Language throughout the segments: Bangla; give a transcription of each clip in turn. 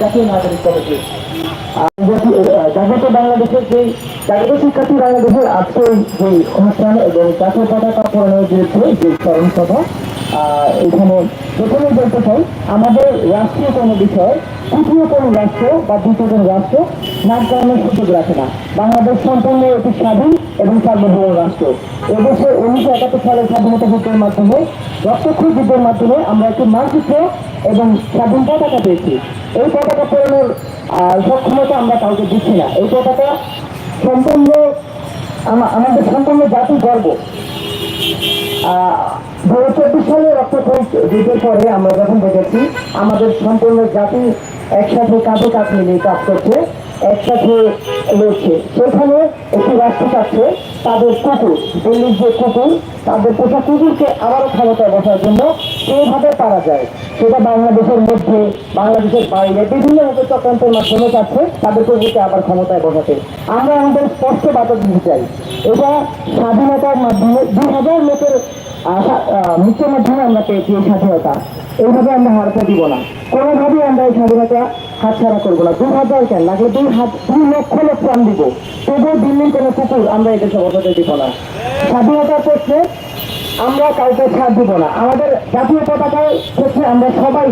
জাতীয় নাগরিক কমিটি। জাগ্রত বাংলাদেশের যে জাগ্রত শিক্ষার্থী বাংলাদেশের আজকে যে অনুষ্ঠান এবং জাতীয় পতাকা পড়ানোর বিরুদ্ধে যে স্মরণ সভা এখানে প্রথমে বলতে চাই আমাদের রাষ্ট্রীয় কোনো বিষয় তৃতীয় কোনো রাষ্ট্র বা দ্বিতীয় কোনো রাষ্ট্র নাক করানোর সুযোগ রাখে না। বাংলাদেশ সম্পূর্ণ একটি স্বাধীন এবং সার্বভৌম রাষ্ট্র। এবছর উনিশশো একাত্তর সালের স্বাধীনতা যুদ্ধের মাধ্যমে রক্তক্ষয়ী যুদ্ধের মাধ্যমে আমরা একটি মানচিত্র এবং স্বাধীন পতাকা পেয়েছি। এই পতাকা আহ, সক্ষমতা আমরা কাউকে দিচ্ছি না। এই পতাকা সম্পূর্ণ আমা- আমাদের সম্পূর্ণ জাতি গর্ব। দু চব্বিশ সালে রক্তক্ষয়ী যুদ্ধের পরে আমরা যখন দেখেছি, আমাদের সম্পূর্ণ জাতি একসাথে কাঁধে কাঁধ মিলিয়ে কাজ করছে, একসাথে লড়ছে। সেখানে একটি রাষ্ট্র চাচ্ছে তাদের কুকুর, দিল্লির যে কুকুর, তাদের পোষা কুকুরকে আবারও ক্ষমতায় বসার জন্য সেইভাবে পারা যায়। সেটা বাংলাদেশের মধ্যে, বাংলাদেশের বাইরে বিভিন্ন ভাবে চক্রান্তের মাধ্যমে চাচ্ছে তাদের কুকুরকে আবার ক্ষমতায় বসাতে। আমরা আমাদের স্পষ্ট বার্তা দিতে চাই। এটা স্বাধীনতার মাধ্যমে দুই হাজার লোকের মৃত্যুর মাধ্যমে আমরা পেয়েছি এই স্বাধীনতা। এইভাবে আমরা হারতে দিব না। কোনোভাবেই আমরা এই স্বাধীনতা হাতছাড়া করব না। দুই হাজার কেন? লাগলে দুই হাত দুই লক্ষ লোক প্রাণ দিব। তবুও দিল্লির কোনো কুকুর আমরা এদেশে বসাতে দিব না। স্বাধীনতার ক্ষেত্রে আমরা কাউকে ছাড় দিব না। আমাদের জাতীয় পতাকার ক্ষেত্রে আমরা সবাই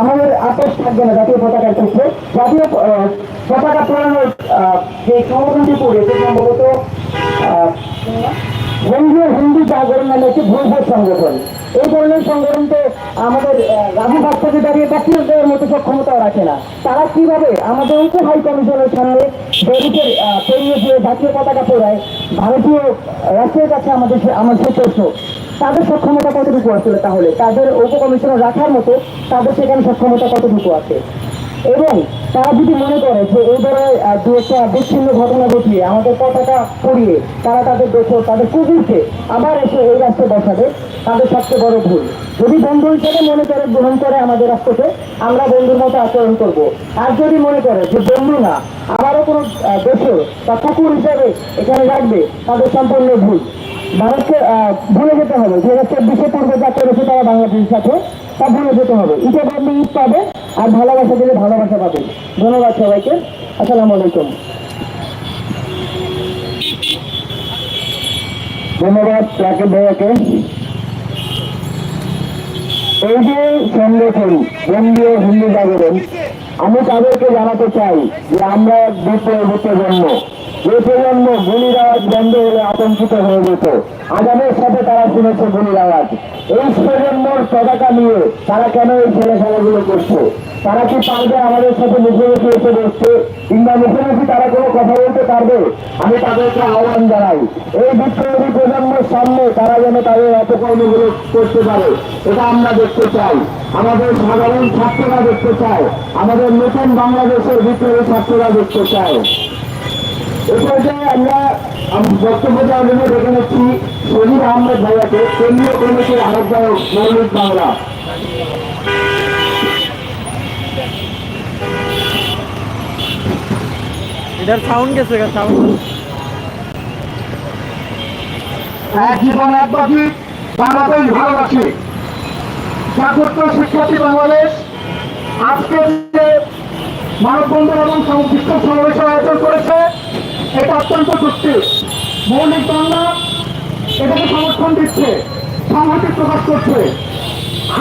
আমাদের আপোষ থাকবে না জাতীয় পতাকার ক্ষেত্রে। জাতীয় পতাকা পুরানোর আহ, যে সংগঠনটি সম্ভবত আহ, হিন্দু হিন্দু জাগরণ নামে একটি ভুলভোট সংগঠন। এই ধরনের সংগঠনকে আমাদের আহ, রাজু ভাস্কর্যে দাঁড়িয়ে বাকিয়ে দেওয়ার মতো সক্ষমতাও রাখে না। তারা কীভাবে আমাদের উপ হাই কমিশনের সামনে দেশে পেরিয়ে দিয়ে জাতীয় পতাকা পড়ায় ভারতীয় রাষ্ট্রের কাছে আমাদের আমার সে প্রশ্ন তাদের সক্ষমতা কতটুকু আসলে তাহলে? তাদের উপ কমিশনার রাখার মতো তাদের সেখানে সক্ষমতা কতটুকু আছে? এবং তারা যদি মনে করে যে এই ধরনের দু একটা বিচ্ছিন্ন ঘটনা ঘটিয়ে আমাদের পতাকা পড়িয়ে তারা তাদের দেশ তাদের কুকুরকে আবার এসে এই রাষ্ট্রে বসাবে, তাদের সবচেয়ে বড় ভুল। যদি বন্ধু হিসেবে মনে করে, গ্রহণ করে আমাদের রাষ্ট্রকে, আমরা বন্ধুর মতো আচরণ করব। আর যদি মনে করে যে বন্ধু না, আবারও কোনো দেশে বা কুকুর হিসেবে এখানে রাখবে, তাদের সম্পূর্ণ ভুল। ভারতকে ভুলে যেতে হবে। দু হাজার চব্বিশে পূর্বে যা করেছে তারা বাংলাদেশের সাথে, তা ভুলে যেতে হবে। বদলে ঈদ পাবে। আর ভালোবাসা দিলে ভালোবাসা পাবে ধন্যবাদ সবাইকে। আসসালামু আলাইকুম। ধন্যবাদ রাকেব ভাইয়াকে। এই যে সংগঠন বঙ্গীয় হিন্দু জাগরণ, আমি তাদেরকে জানাতে চাই যে আমরা দুটো প্রজন্ম। যে প্রজন্ম গুলির আওয়াজ বন্ধ হলে আতঙ্কিত হয়ে যেত। আগামের সাথে তারা শুনেছে গুলির আওয়াজ এই প্রজন্মর পতাকা নিয়ে তারা কেন এই ছেলে খেলাগুলো করছে? তারা কি পারবে আমাদের সাথে মুখোমুখি এসে বসছে কিংবা মুখোমুখি তারা কোনো কথা বলতে পারবে? আমি তাদেরকে আহ্বান জানাই, এই বিপ্লবী প্রজন্মের সামনে তারা যেন তাদের অপকর্মগুলো করতে পারে, এটা আমরা দেখতে চাই। আমাদের সাধারণ ছাত্ররা দেখতে চায়, আমাদের নতুন বাংলাদেশের বিপ্লবী ছাত্ররা দেখতে চায়। এরপরে আমরা বক্তব্য দেওয়ার জন্য ডেকে নিচ্ছি শহীদ আহমেদ ভাইয়াকে কেন্দ্রীয় কমিটির আহ্বায়ক মৌলিক বাংলা। এটার সাউন্ড গেছে সাউন্ড এক জীবন এক বাকি বাংলাদেশ ভালোবাসি। জাগ্রত শিক্ষার্থী বাংলাদেশ আজকে যে মানববন্ধন এবং সম- বিক্ষোভ সমাবেশের আয়োজন করেছে এটা অত্যন্ত সত্যি মৌলিক বাংলা এটাকে সমর্থন দিচ্ছে, সংহতি প্রকাশ করছে।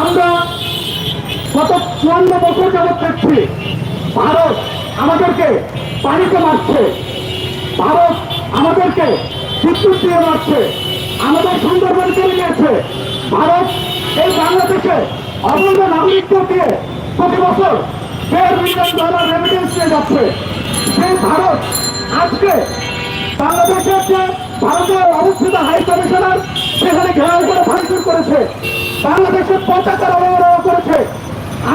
আমরা গত চুয়ান্ন বছর যাবৎ দেখছি, ভারত আমাদেরকে পানিতে মারছে। ভারত আমাদেরকে বিদ্যুৎ দিয়ে মারছে। আমাদের সুন্দরবন করে নিয়েছে। ভারত এই বাংলাদেশে অবৈধ নাগরিকত্ব দিয়ে প্রতি বছর দেড় মিলিয়ন ডলার রেমিটেন্স নিয়ে যাচ্ছে। সেই ভারত আজকে বাংলাদেশের যে ভারতের অবস্থিত হাই কমিশনার সেখানে ঘেরাও করে ভাঙচুর করেছে। বাংলাদেশের পতাকার অবহেলা করেছে।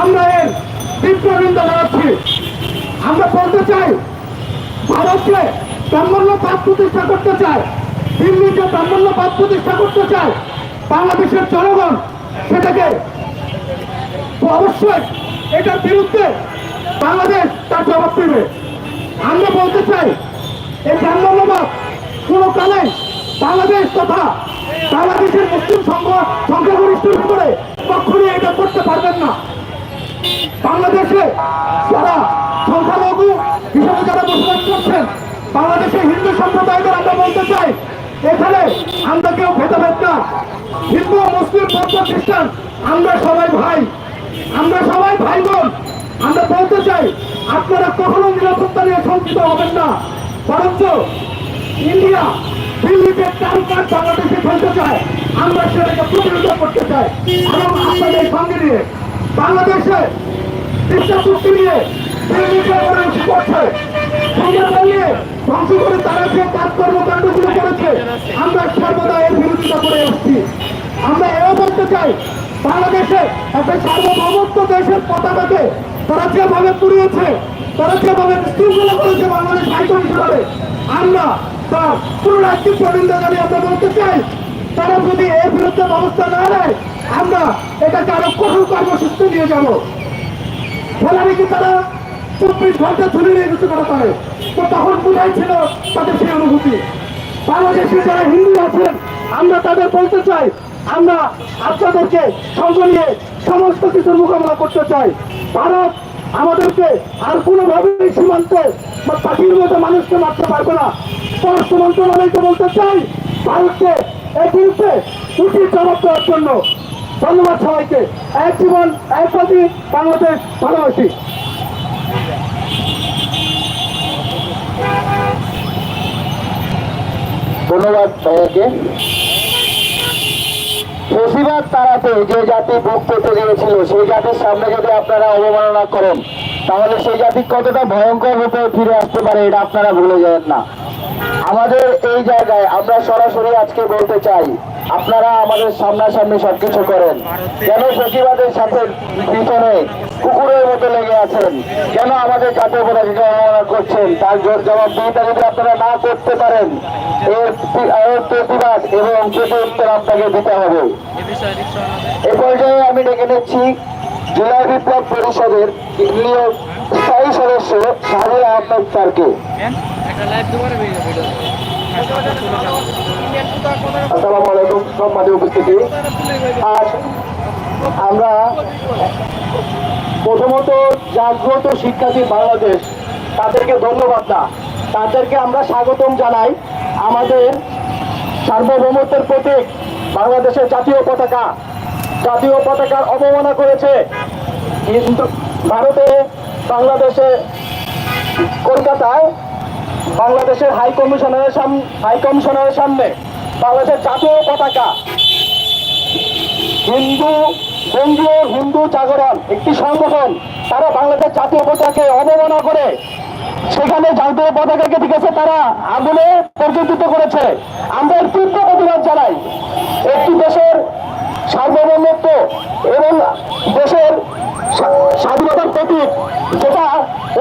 আমরা এর তীব্র নিন্দা জানাচ্ছি আমরা বলতে চাই, ভারতকে ব্রাহ্মণ্য পাপ প্রতিষ্ঠা করতে চায় দিল্লিকে ব্রাহ্মণ্য পাপ প্রতিষ্ঠা করতে চায় বাংলাদেশের জনগণ সেটাকে অবশ্যই এটার বিরুদ্ধে বাংলাদেশ তার জবাব দেবে। আমরা বলতে চাই এই ব্রাহ্মণ্যবাদ কোনো কালে বাংলাদেশ তথা বাংলাদেশের মুসলিম সংঘ সংখ্যাগরিষ্ঠের উপরে কখনই এটা করতে পারবেন না। বাংলাদেশে যারা সংখ্যালঘু হিসেবে যারা বসবাস করছেন, বাংলাদেশে হিন্দু সম্প্রদায়দের আমরা বলতে চাই, এখানে আমরা কেউ ভেদাভেদ না। হিন্দু মুসলিম বৌদ্ধ খ্রিস্টান, আমরা সবাই ভাই। আমরা সবাই ভাই বোন। আমরা বলতে চাই, আপনারা কখনো নিরাপত্তা নিয়ে শঙ্কিত হবেন না। বরঞ্চ ইন্ডিয়া দিল্লিতে কার বাংলাদেশে ফেলতে চায়। আমরা সেটাকে প্রতিরোধ করতে চাই। এবং আপনাদের সঙ্গে নিয়ে বাংলাদেশে চুক্তি নিয়ে ধ্বংস করে তারা যে কাজ কর্মকাণ্ডগুলো করেছে। আমরা সর্বদা এর বিরোধিতা করে এসেছি। আমরা এও বলতে চাই, বাংলাদেশে একটা সার্বভৌমত্ব দেশের পতাকাকে তারা যেভাবে পুড়িয়েছে তারা যেভাবে শৃঙ্খলা করেছে বাংলাদেশ হাইকমিশনারে, আমরা তার পুনরাজ্যিক প্রবীণরা জানিয়ে আমরা বলতে চাই, তারা যদি এর বিরুদ্ধে ব্যবস্থা না নেয়, আমরা এটাকে আরও কঠোর কর্মসূচি নিয়ে যাব। ফলে নাকি তারা চব্বিশ ঘণ্টা ঝুলে নিয়ে কিছু করা পারে তো তখন কোথায় ছিল তাদের সেই অনুভূতি? বাংলাদেশে যারা হিন্দু আছেন, আমরা তাদের বলতে চাই, আমরা আপনাদেরকে সঙ্গ নিয়ে সমস্ত কিছুর মোকাবিলা করতে চাই। ভারত আমাদেরকে আর কোনোভাবেই সীমান্তে পাখির মতো মানুষকে মারতে পারবে না। পররাষ্ট্র মন্ত্রণালয়কে বলতে চাই, ভারতকে এই বিরুদ্ধে উচিত জবাব দেওয়ার জন্য। ধন্যবাদ সবাইকে। এক জীবন, এক প্রতি বাংলাদেশ ভালোবাসি। ধন্যবাদ ভাইয়াকে ফেসিবাদ তারাতে যে জাতি ভোগ করতে গিয়েছিল, সেই জাতির সামনে যদি আপনারা অবমাননা করেন, তাহলে সেই জাতি কতটা ভয়ঙ্কর রূপে ফিরে আসতে পারে এটা আপনারা ভুলে যাবেন না। আমাদের এই জায়গায় আমরা সরাসরি আজকে বলতে চাই আপনারা আমাদের সামনাসামনি সবকিছু করেন। কেন প্রতিবাদের সাথে পিছনে কুকুরের মতো লেগে আছেন? কেন আমাদের জাতীয় পতাকাকে অবমাননা করছেন? তার জোর জবাব দিতে যদি আপনারা না করতে পারেন, এর প্রতিবাদ এবং কেটে উত্তর আপনাকে দিতে হবে। এ পর্যায়ে আমি ডেকে নিচ্ছি জেলা বিপ্লব পরিষদের কেন্দ্রীয় স্থায়ী সদস্য শাহরুল আহমেদ স্যারকে। আসসালামু আলাইকুম, সম্মানীয় উপস্থিতি। আজ আমরা প্রথমত জাগ্রত শিক্ষার্থী বাংলাদেশ, তাদেরকে ধন্যবাদ না, তাদেরকে আমরা স্বাগতম জানাই আমাদের সার্বভৌমত্বের প্রতীক বাংলাদেশের জাতীয় পতাকা। জাতীয় পতাকার অবমাননা করেছে কিন্তু ভারতে, বাংলাদেশে, কলকাতায় বাংলাদেশের হাই কমিশনারের সামনে হাই কমিশনারের সামনে বাংলাদেশের জাতীয় পতাকা। হিন্দু, বঙ্গীয় হিন্দু জাগরণ একটি সংগঠন। তারা বাংলাদেশ জাতীয় পতাকাকে অবমাননা করে। সেখানে জাতীয় পতাকাকে ঠিক তারা, আগুনে পর্যন্ত করেছে। আমরা তীব্র প্রতিবাদ জানাই। একটি দেশের সার্বভৌমত্ব এবং দেশের স্বাধীনতার প্রতীক, যেটা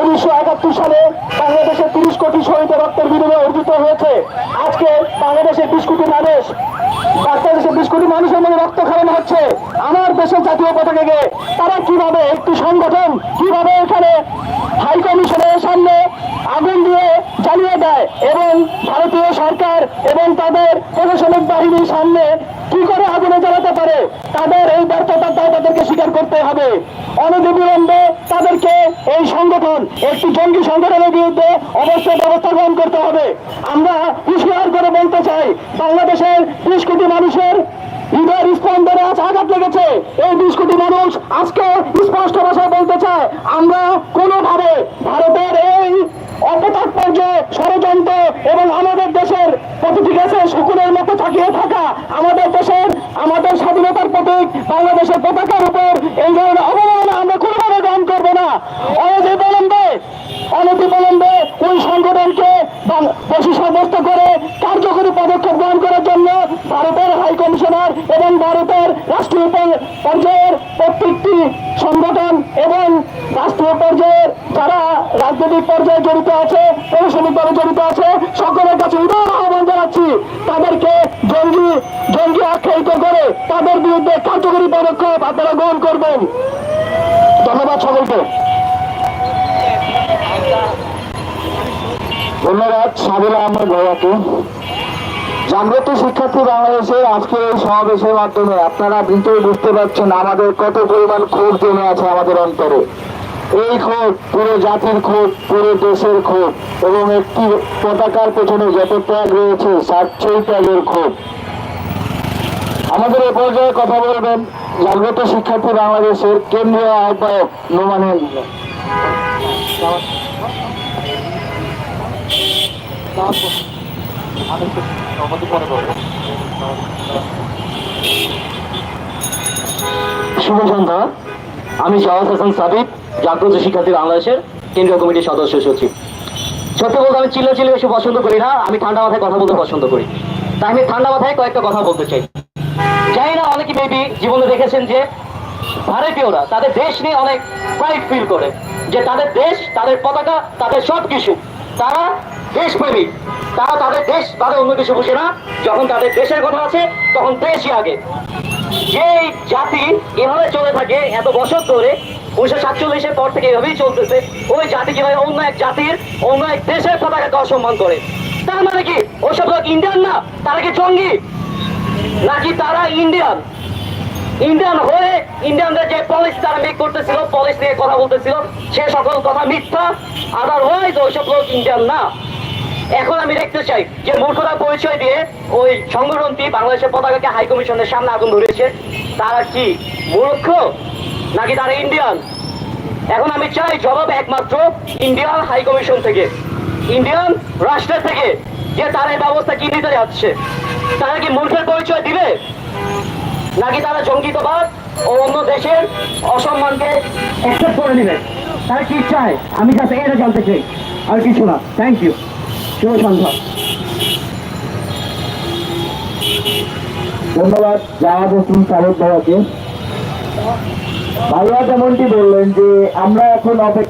উনিশশো একাত্তর সালে বাংলাদেশের তিরিশ কোটি শহীদ রক্তের বিনিময়ে অর্জিত হয়েছে। আজকে বাংলাদেশের বিশ কোটি মানুষ, বাংলাদেশের বিশ কোটি মানুষের মধ্যে রক্ত খাওয়ানো হচ্ছে। আমার দেশের জাতীয় পতাকাকে তারা কীভাবে একটি সংগঠন, কীভাবে এখানে হাই কমিশনের সামনে আগুন দিয়ে জ্বালিয়ে দেয় এবং ভারতীয় সরকার এবং তাদের প্রশাসনিক বাহিনীর সামনে কি করে আগুনে জ্বালাতে পারে? তাদের এই ব্যর্থতা তাদেরকে স্বীকার করতে হবে। অনতিবিলম্বে তাদেরকে এই সংগঠন, একটি জঙ্গি সংগঠনের বিরুদ্ধে অবশ্যই ব্যবস্থা গ্রহণ করতে হবে। আমরা হুঁশিয়ার করে বলতে চাই, বাংলাদেশের বিশ কোটি মানুষের হৃদয়ের স্পন্দনে আজ আঘাত লেগেছে। এই বিশ কোটি মানুষ আজকে স্পষ্ট ভাষায় বলতে চায়, আমরা কোনোভাবে ভারতের এই অপতাৎপর্য ষড়যন্ত্র এবং আমাদের দেশের প্রতিটি দেশের শকুনের মতো থাকিয়ে থাকা আমাদের দেশের, আমাদের স্বাধীনতার প্রতীক বাংলাদেশের পতাকার উপর এই ধরনের অবমাননা আমরা কোনোভাবে গ্রহণ করব না। অনতি বিলম্বে অনতি বিলম্বে ওই সংগঠনকে দোষী সাব্যস্ত করে কার্যকরী পদক্ষেপ গ্রহণ করার জন্য ভারতের হাই কমিশনার এবং ভারতের রাষ্ট্রীয় পর্যায়ের প্রত্যেকটি সংগঠন এবং রাষ্ট্রীয় পর্যায়ের যারা রাজনৈতিক পর্যায়ে জড়িত আছে প্রশাসনিকভাবে জড়িত আছে, সকলের কাছে উদার আহ্বান জানাচ্ছি। তাদেরকে জঙ্গি জঙ্গি আখ্যায়িত করে তাদের বিরুদ্ধে কার্যকরী পদক্ষেপ আপনারা গ্রহণ করবেন। ধন্যবাদ সকলকে। ধন্যবাদ সাবির আহমেদ ভাইয়াকে। জাগ্রত শিক্ষার্থী বাংলাদেশের আজকের এই সমাবেশের মাধ্যমে আপনারা নিশ্চয়ই বুঝতে পারছেন আমাদের কত পরিমাণ ক্ষোভ জমে আছে আমাদের অন্তরে। এই ক্ষোভ, পুরো জাতির ক্ষোভ, পুরো দেশের ক্ষোভ এবং একটি পতাকার পেছনে যত ত্যাগ রয়েছে সেই ত্যাগের ক্ষোভ। আমাদের এ পর্যায়ে কথা বলবেন জাগ্রত শিক্ষার্থী বাংলাদেশের কেন্দ্রীয় আহ্বায়ক শুভ সন্ধ্যা। আমি শাহাদ হাসান সাবিক জাগ্রত শিক্ষার্থী বাংলাদেশের কেন্দ্রীয় কমিটির সদস্য সচিব। সত্য বলতে আমি চিল্লা চিল্লে বেশি পছন্দ করি না, আমি ঠান্ডা মাথায় কথা বলতে পছন্দ করি। তাই আমি ঠান্ডা মাথায় কয়েকটা কথা বলতে চাই। জানি না অনেকে মেবি জীবনে দেখেছেন যে ভারতীয়রা তাদের দেশ নিয়ে অনেক প্রাইড ফিল করে, যে তাদের দেশ, তাদের পতাকা, তাদের সব কিছু তারা দেশপ্রেমিক তারা তাদের দেশ, তাদের অন্য কিছু বুঝে না। যখন তাদের দেশের কথা আছে, তখন দেশই আগে। যে জাতি এভাবে চলে থাকে, এত বছর ধরে, উনিশশো সাতচল্লিশের পর থেকে এভাবেই চলতেছে, ওই জাতি কীভাবে অন্য এক জাতির, অন্য এক দেশের পতাকাকে অসম্মান করে। তার মানে কি? ওসব লোক ইন্ডিয়ান না? তারা কি জঙ্গি? নাকি তারা ইন্ডিয়ান? ইন্ডিয়ান হয়ে ইন্ডিয়ানদের যে পলিস তারা মেক করতেছিল পলিস নিয়ে কথা বলতেছিল, সে সকল কথা মিথ্যা আদারওয়াইজ ওইসব লোক ইন্ডিয়ান না। এখন আমি দেখতে চাই যে মূর্খতার পরিচয় দিয়ে ওই সংগঠনটি বাংলাদেশের পতাকাকে হাই কমিশনের সামনে আগুন ধরেছে তারা কি মূর্খ নাকি তারা ইন্ডিয়ান? এখন আমি চাই জবাব একমাত্র ইন্ডিয়ান হাই কমিশন থেকে। ইন্ডিয়ান রাষ্ট্রের থেকে যে তারা এই ব্যবস্থা কি নিতে যাচ্ছে। তারা কি মূর্খের পরিচয় দিবে? নাকি তারা জঙ্গিতবাদ ও অন্য দেশের অসম্মানকে অ্যাকসেপ্ট করে নেবে তারা কি চায়? আমি কাছে এটা জানতে চাই। আর কিছু না। থ্যাংক ইউ শুভ সন্ধ্যা ধন্যবাদ জাহাজ হোসেন সাহেব বাবাকে ভাইয়া যেমনটি বললেন যে আমরা এখন অপেক্ষা